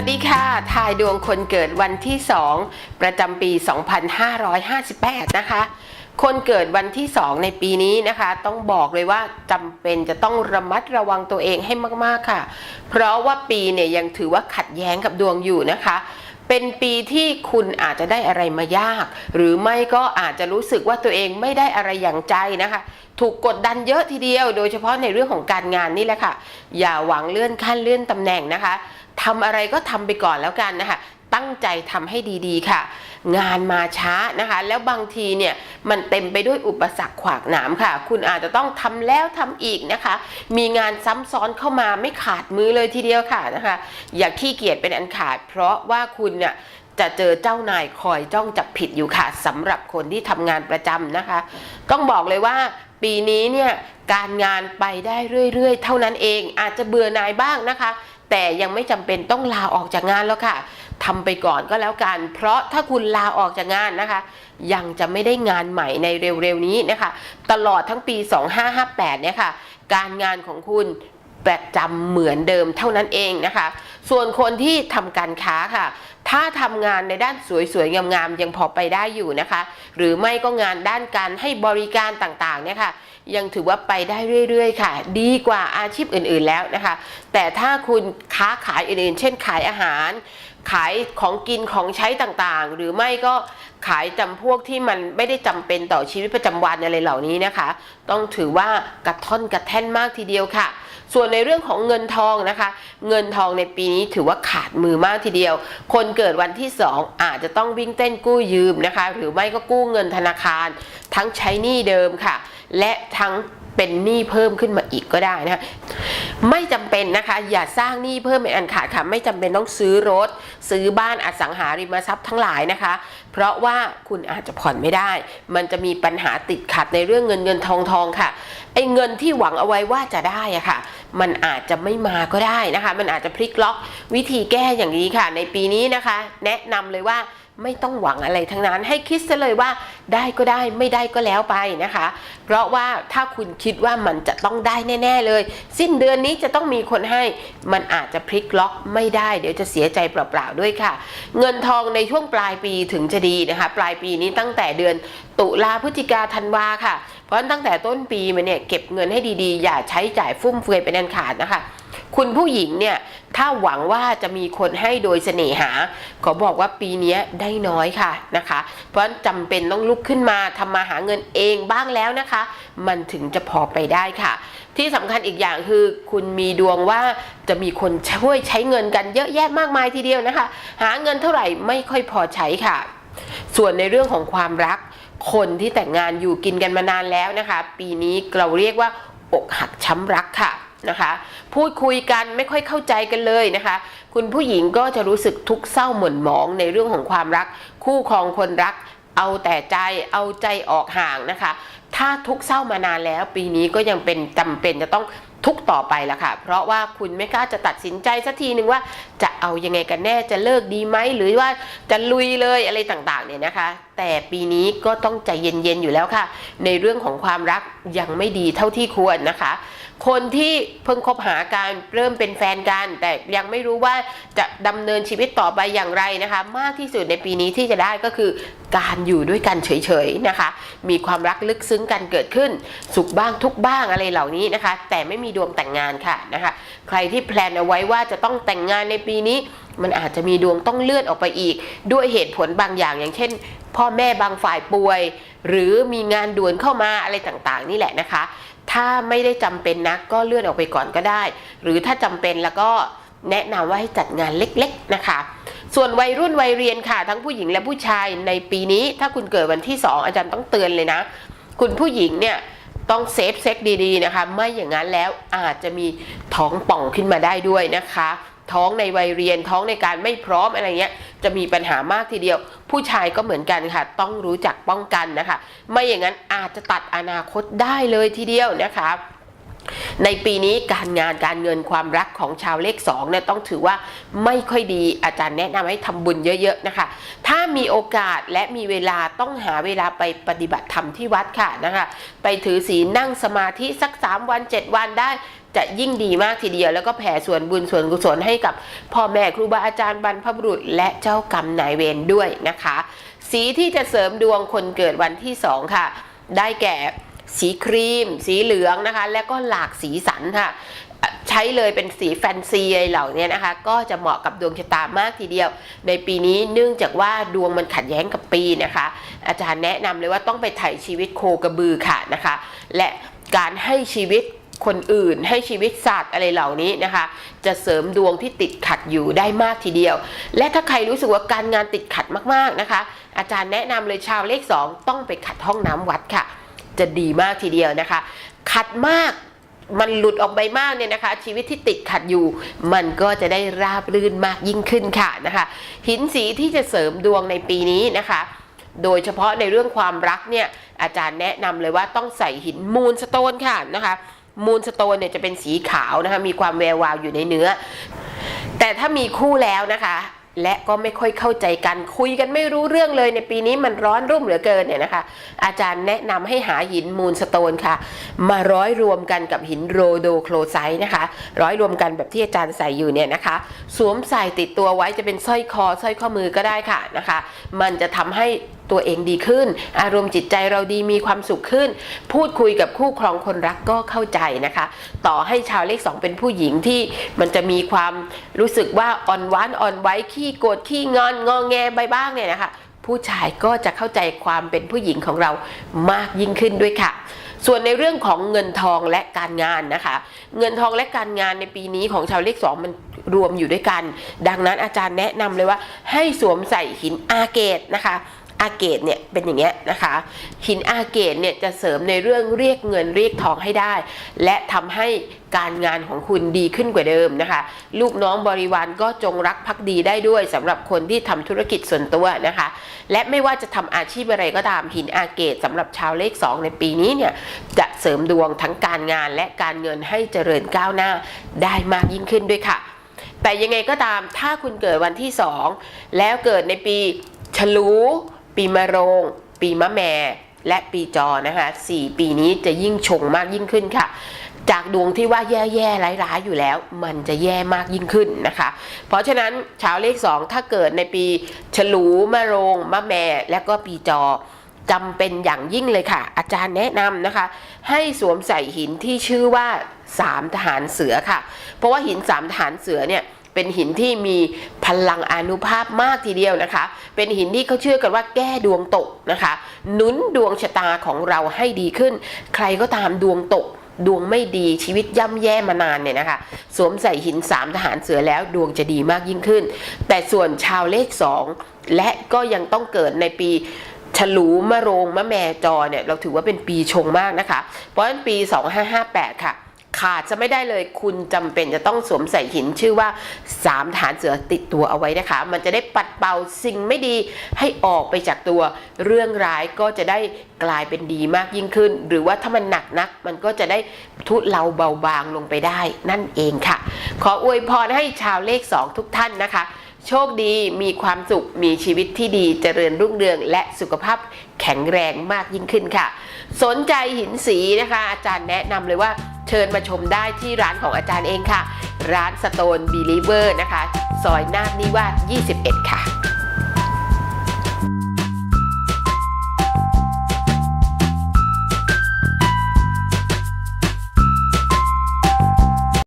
วัสดีค่ะ ทายดวงคนเกิดวันที่ 2 ประจำปี 2558 นะคะ คนเกิดวันที่ 2 ในปีนี้นะคะ ต้องบอกเลยว่าจำเป็นจะต้องระมัดระวังตัวเองให้มากๆค่ะ เพราะว่าปีเนี่ยยังถือว่าขัดแย้งกับดวงอยู่นะคะ เป็นปีที่คุณอาจจะได้อะไรมายาก หรือไม่ก็อาจจะรู้สึกว่าตัวเองไม่ได้อะไรอย่างใจนะคะ ถูกกดดันเยอะทีเดียว โดยเฉพาะในเรื่องของการงานนี่แหละค่ะ อย่าหวังเลื่อนขั้นเลื่อนตำแหน่งนะคะทำอะไรก็ทำไปก่อนแล้วกันนะคะ ตั้งใจทำให้ดีๆค่ะ งานมาช้านะคะ แล้วบางทีเนี่ยมันเต็มไปด้วยอุปสรรคขวากหนามค่ะ คุณอาจจะต้องทำแล้วทำอีกนะคะ มีงานซ้ำซ้อนเข้ามาไม่ขาดมือเลยทีเดียวค่ะนะคะ อย่าขี้เกียจเป็นอันขาด เพราะว่าคุณเนี่ยจะเจอเจ้านายคอยจ้องจับผิดอยู่ค่ะสำหรับคนที่ทำงานประจำนะคะ ต้องบอกเลยว่า ปีนี้เนี่ยการงานไปได้เรื่อย ๆ เท่านั้นเอง อาจจะเบื่อหน่ายบ้างนะคะ แต่ยังไม่จำเป็นต้องลาออกจากงานแล้วค่ะทำไปก่อนก็แล้วกัน เพราะถ้าคุณลาออกจากงานนะคะ ยังจะไม่ได้งานใหม่ในเร็วๆนี้นะคะ ตลอดทั้งปี 2558 เนี่ยค่ะ การงานของคุณประจำเหมือนเดิมเท่านั้นเองนะคะ ส่วนคนที่ทำการค้าค่ะ ถ้าทำงานในด้านสวยๆงามๆยังพอไปได้อยู่นะคะ หรือไม่ก็งานด้านการให้บริการต่างๆเนี่ยค่ะยังถือว่าไปได้เรื่อยๆ ค่ะ ดีกว่าอาชีพอื่นๆแล้วนะคะ แต่ถ้าคุณค้าขายอื่นๆ เช่นขายอาหาร ขายของกินของใช้ต่างๆ หรือไม่ก็ขายจำพวกที่มันไม่ได้จำเป็นต่อชีวิตประจำวันอะไรเหล่านี้นะคะ ต้องถือว่ากระท่อนกระแท่นมากทีเดียวค่ะ ส่วนในเรื่องของเงินทองนะคะ เงินทองในปีนี้ถือว่าขาดมือมากทีเดียว คนเกิดวันที่ 2 อาจจะต้องวิ่งเต้นกู้ยืมนะคะ หรือไม่ก็กู้เงินธนาคาร ทั้งใช้หนี้เดิมค่ะ และทั้งเป็นหนี้เพิ่มขึ้นมาอีกก็ได้นะคะไม่จำเป็นนะคะ อย่าสร้างหนี้เพิ่มเป็นอันขาดค่ะ ไม่จำเป็นต้องซื้อรถ ซื้อบ้านอสังหาริมทรัพย์ทั้งหลายนะคะ เพราะว่าคุณอาจจะผ่อนไม่ได้ มันจะมีปัญหาติดขัดในเรื่องเงินเงินทองทองค่ะไอ้เงินที่หวังเอาไว้ว่าจะได้อะค่ะ มันอาจจะไม่มาก็ได้นะคะ มันอาจจะพลิกล็อกวิธีแก้อย่างนี้ค่ะ ในปีนี้นะคะ แนะนำเลยว่า ไม่ต้องหวังอะไรทั้งนั้นให้คิดซะเลยว่าได้ก็ได้ไม่ได้ก็แล้วไปนะคะ เพราะว่าถ้าคุณคิดว่ามันจะต้องได้แน่ ๆ เลย สิ้นเดือนนี้จะต้องมีคนให้มันอาจจะพลิกล็อกไม่ได้เดี๋ยวจะเสียใจเปล่าๆด้วยค่ะ เงินทองในช่วงปลายปีถึงจะดีนะคะ ปลายปีนี้ตั้งแต่เดือนตุลาพฤศจิกาธันวาค่ะ เพราะตั้งแต่ต้นปีมาเนี่ยเก็บเงินให้ดีๆ อย่าใช้จ่ายฟุ่มเฟือยเป็นอันขาดนะคะ คุณผู้หญิงเนี่ยถ้าหวังว่าจะมีคนให้โดยเสน่หา ขอบอกว่าปีนี้ได้น้อยค่ะนะคะ เพราะฉะนั้นจำเป็นต้องลุกขึ้นมาทำมาหาเงินเองบ้างแล้วนะคะ มันถึงจะพอไปได้ค่ะ ที่สำคัญอีกอย่างคือ คุณมีดวงว่าจะมีคนช่วยใช้เงินกันเยอะแยะมากมายทีเดียวนะคะ หาเงินเท่าไหร่ไม่ค่อยพอใช้ค่ะ ส่วนในเรื่องของความรัก คนที่แต่งงานอยู่กินกันมานานแล้วนะคะ ปีนี้เราเรียกว่าอกหักช้ำรักค่ะ นะคะ พูดคุยกันไม่ค่อยเข้าใจกันเลยนะคะ คุณผู้หญิงก็จะรู้สึกทุกข์เศร้าหม่นหมองในเรื่องของความรัก คู่ครองคนรัก เอาแต่ใจเอาใจออกห่างนะคะ ถ้าทุกข์เศร้ามานานแล้ว ปีนี้ก็ยังเป็นจำเป็นจะต้องทุกต่อไปละค่ะ เพราะว่าคุณไม่กล้าจะตัดสินใจสักทีหนึ่งว่า จะเอายังไงกันแน่จะเลิกดีไหมหรือว่าจะลุยเลยอะไรต่างๆเนี่ยนะคะ แต่ปีนี้ก็ต้องใจเย็นๆอยู่แล้วค่ะ ในเรื่องของความรักยังไม่ดีเท่าที่ควรนะคะ คนที่เพิ่งคบหากันเริ่มเป็นแฟนกัน แต่ยังไม่รู้ว่าจะดำเนินชีวิตต่อไปอย่างไรนะคะ มากที่สุดในปีนี้ที่จะได้ก็คือการอยู่ด้วยกันเฉยๆนะคะ มีความรักลึกซึ้งกันเกิดขึ้น สุขบ้างทุกบ้างอะไรเหล่านี้นะคะ แต่ไม่มีดวงแต่งงานค่ะนะคะ ใครที่แพลนเอาไว้ว่าจะต้องแต่งงานในปีนี้ มันอาจจะมีดวงต้องเลื่อนออกไปอีก ด้วยเหตุผลบางอย่างอย่างเช่น พ่อแม่บางฝ่ายป่วย หรือมีงานด่วนเข้ามาอะไรต่างๆ นี่แหละนะคะ ถ้าไม่ได้จำเป็นนะก็เลื่อนออกไปก่อนก็ได้ หรือถ้าจำเป็นแล้วก็แนะนำว่าให้จัดงานเล็กๆนะคะ ส่วนวัยรุ่นวัยเรียนค่ะ ทั้งผู้หญิงและผู้ชายในปีนี้ ถ้าคุณเกิดวันที่ 2 อาจารย์ต้องเตือนเลยนะ คุณผู้หญิงเนี่ยต้องเซฟเซ็กดีๆนะคะ ไม่อย่างนั้นแล้วอาจจะมีท้องป่องขึ้นมาได้ด้วยนะคะ ท้องในวัยเรียนท้องในการไม่พร้อมอะไรเงี้ยจะมีปัญหามากทีเดียว ผู้ชายก็เหมือนกันค่ะ ต้องรู้จักป้องกันนะคะ ไม่อย่างนั้นอาจจะตัดอนาคตได้เลยทีเดียวนะคะ ในปีนี้การงานการเงินความรักของชาวเลข2เนี่ยต้องถือว่าไม่ค่อยดีอาจารย์แนะนำให้ทำบุญเยอะๆนะคะ ถ้ามีโอกาสและมีเวลาต้องหาเวลาไปปฏิบัติธรรมที่วัดค่ะนะคะ ไปถือศีลนั่งสมาธิสัก 3 วัน 7 วันได้จะยิ่งดีมากทีเดียวแล้วก็แผ่ส่วนบุญส่วนกุศลให้กับพ่อแม่ครูบาอาจารย์บรรพบุรุษ และเจ้ากรรมนายเวรด้วยนะคะ สีที่จะเสริมดวงคนเกิดวันที่2ค่ะ ได้แก่ สีครีม สีเหลืองนะคะ และก็หลากสีสันค่ะใช้เลยเป็นสีแฟนซีอะไรเหล่านี้นะคะ ก็จะเหมาะกับดวงชะตามากทีเดียว ในปีนี้เนื่องจากว่าดวงมันขัดแย้งกับปีนะคะ อาจารย์แนะนำเลยว่าต้องไปถ่ายชีวิตโคกระบือค่ะนะคะ และการให้ชีวิตคนอื่นให้ชีวิตสัตว์อะไรเหล่านี้นะคะ จะเสริมดวงที่ติดขัดอยู่ได้มากทีเดียว และถ้าใครรู้สึกว่าการงานติดขัดมากๆนะคะ อาจารย์แนะนำเลยชาวเลขสองต้องไปขัดห้องน้ำวัดค่ะ จะดีมากทีเดียวนะคะ ขัดมากมันหลุดออกไปมากเนี่ยนะคะ ชีวิตที่ติดขัดอยู่ มันก็จะได้ราบรื่นมากยิ่งขึ้นค่ะนะคะ หินสีที่จะเสริมดวงในปีนี้นะคะ โดยเฉพาะในเรื่องความรักเนี่ยอาจารย์แนะนำเลยว่าต้องใส่หินมูลสโตนค่ะนะคะมูลสโตนเนี่ยจะเป็นสีขาวนะคะมีความแวววาวอยู่ในเนื้อ แต่ถ้ามีคู่แล้วนะคะ และก็ไม่ค่อยเข้าใจกันคุยกันไม่รู้เรื่องเลยในปีนี้มันร้อนรุ่มเหลือเกินเนี่ยนะคะ อาจารย์แนะนำให้หาหินมูลสโตนค่ะ มาร้อยรวมกันกับหินโรโดโคลไซต์นะคะ ร้อยรวมกันแบบที่อาจารย์ใส่อยู่เนี่ยนะคะ สวมใส่ติดตัวไว้จะเป็นสร้อยคอสร้อยข้อมือก็ได้ค่ะนะคะ มันจะทำให้ ตัวเองดีขึ้น อารมณ์จิตใจเราดีมีความสุขขึ้น พูดคุยกับคู่ครองคนรักก็เข้าใจนะคะ ต่อให้ชาวเลขสองเป็นผู้หญิงที่มันจะมีความรู้สึกว่าอ่อนหวานอ่อนไหวขี้โกรธขี้งอนงอแงไปบ้างเนี่ยนะคะผู้ชายก็จะเข้าใจความเป็นผู้หญิงของเรามากยิ่งขึ้นด้วยค่ะ ส่วนในเรื่องของเงินทองและการงานนะคะ เงินทองและการงานในปีนี้ของชาวเลขสองมันรวมอยู่ด้วยกัน ดังนั้นอาจารย์แนะนำเลยว่าให้สวมใส่หินอาเกตนะคะ อาเกตเนี่ยเป็นอย่างเงี้ยนะคะหินอาเกตเนี่ยจะเสริมในเรื่องเรียกเงินเรียกทองให้ได้ และทำให้การงานของคุณดีขึ้นกว่าเดิมนะคะ ลูกน้องบริวารก็จงรักภักดีได้ด้วยสำหรับคนที่ทำธุรกิจส่วนตัวนะคะ และไม่ว่าจะทำอาชีพอะไรก็ตามหินอาเกตสำหรับชาวเลข 2 ในปีนี้เนี่ยจะเสริมดวงทั้งการงานและการเงินให้เจริญก้าวหน้าได้มากยิ่งขึ้นด้วยค่ะ แต่ยังไงก็ตามถ้าคุณเกิดวันที่ 2 แล้วเกิดในปีฉลู ปีมะโรง ปีมะแม่และปีจอนะคะ4ปีนี้จะยิ่งชงมากยิ่งขึ้นค่ะ จากดวงที่ว่าแย่ๆร้ายๆอยู่แล้ว มันจะแย่มากยิ่งขึ้นนะคะ เพราะฉะนั้นชาวเลข 2 ถ้าเกิดในปีฉลูมะโรงมะแม่และก็ปีจอจำเป็นอย่างยิ่งเลยค่ะ อาจารย์แนะนำนะคะ ให้สวมใส่หินที่ชื่อว่าสามทหารเสือค่ะ เพราะว่าหินสามทหารเสือเนี่ย เป็นหินที่มีพลังอนุภาพมากทีเดียวนะคะ เป็นหินที่เขาเชื่อกันว่าแก้ดวงตกนะคะหนุนดวงชะตาของเราให้ดีขึ้น ใครก็ตามดวงตกดวงไม่ดีชีวิตย่ำแย่มานานเนี่ยนะคะ สวมใส่หินสามทหารเสือแล้วดวงจะดีมากยิ่งขึ้น แต่ส่วนชาวเลขสองและก็ยังต้องเกิดในปีฉลูมะโรงมะแมจอเนี่ยเราถือว่าเป็นปีชงมากนะคะ เพราะฉะนั้นปี 2558 ค่ะ ขาดจะไม่ได้เลยคุณจำเป็นจะต้องสวมใส่หินชื่อว่าสามฐานเสือติดตัวเอาไว้นะคะ มันจะได้ปัดเป่าสิ่งไม่ดีให้ออกไปจากตัว เรื่องร้ายก็จะได้กลายเป็นดีมากยิ่งขึ้น หรือว่าถ้ามันหนักนัก มันก็จะได้ทุเลาเบาบางลงไปได้นั่นเองค่ะ ขออวยพรให้ชาวเลข 2 ทุกท่านนะคะโชคดีมีความสุข มีชีวิตที่ดี เจริญรุ่งเรือง และสุขภาพแข็งแรงมากยิ่งขึ้นค่ะ สนใจหินสีนะคะ อาจารย์แนะนำเลยว่า เชิญมาชมได้ที่ร้านของอาจารย์เองค่ะ ร้านสโตนบีลีเวอร์นะคะ ซอยนาคนิวาส21 ค่ะ